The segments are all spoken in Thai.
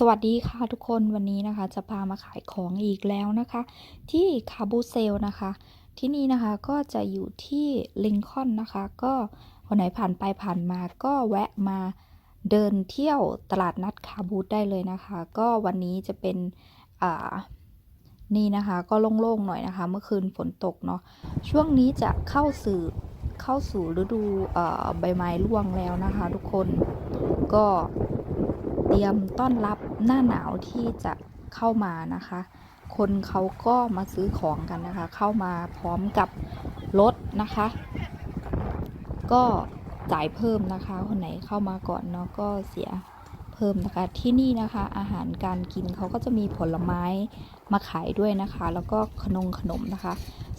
สวัสดีค่ะทุกคนวันนี้นะคะ จะพามาขายของอีกแล้วนะคะ ที่คาบูเซลนะคะ ที่นี่นะคะก็จะอยู่ที่ลิงคอนนะคะ ก็คนไหนผ่านไปผ่านมาก็แวะมาเดินเที่ยวตลาดนัดคาบูได้เลยนะคะ ก็วันนี้จะเป็นอ่านี่นะคะ ก็โล่งๆหน่อยนะคะ เมื่อคืนฝนตกเนาะช่วงนี้จะเข้าสู่เข้าสู่ฤดูใบไม้ร่วงแล้วนะคะ ทุกคนก็ เตรียมต้อนรับหน้าหนาวที่จะเข้ามานะคะ คนเขาก็มาซื้อของกันนะคะ เข้ามาพร้อมกับรถนะคะ ก็จ่ายเพิ่มนะคะ คนไหนเข้ามาก่อนเนาะก็เสียเพิ่มนะคะ ที่นี่นะคะ อาหารการกินเขาก็จะมีผลไม้มาขายด้วยนะคะ แล้วก็ขนมขนมนะคะ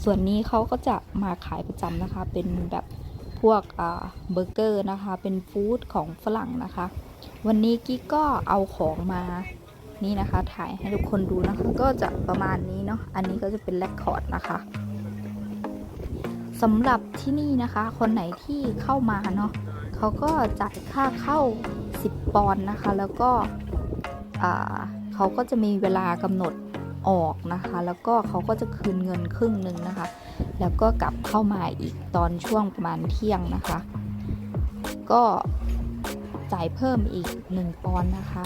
ส่วนนี้เขาก็จะมาขายประจำนะคะ เป็นแบบ พวกเบอร์เกอร์นะคะ เป็นฟู้ดของฝรั่งนะคะ วันนี้กิ๊กก็เอาของมานี่นะคะ ถ่ายให้ทุกคนดูนะคะ ก็จะประมาณนี้เนาะอันนี้ก็จะเป็นแรคคอร์ดนะคะสำหรับที่นี่นะคะ คนไหนที่เข้ามาเนาะเขาก็จ่ายค่าเข้า 10 ปอนด์นะคะ แล้วก็เขาก็จะมีเวลากำหนดออกนะคะ แล้วก็เขาก็จะคืนเงินครึ่งหนึ่งนะคะ แล้วก็กลับเข้ามาอีกตอนช่วงประมาณเที่ยงนะคะ ก็จ่ายเพิ่มอีก 1 ปอนด์นะคะ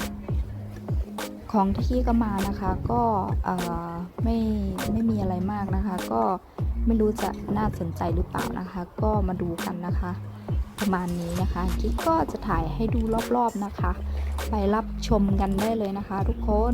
ของที่ก็มานะคะก็เอ่อไม่ไม่มีอะไรมากนะคะ ก็ไม่รู้จะน่าสนใจหรือเปล่านะคะ ก็มาดูกันนะคะประมาณนี้นะคะกิ๊กก็จะถ่ายให้ดูรอบๆนะคะ ไปรับชมกันได้เลยนะคะทุกคน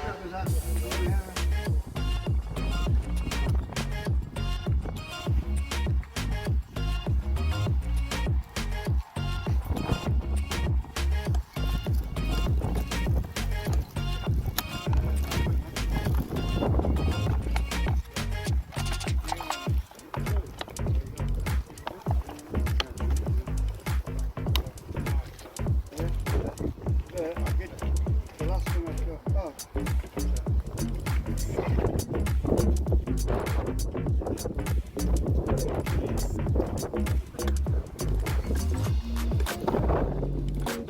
いただきます。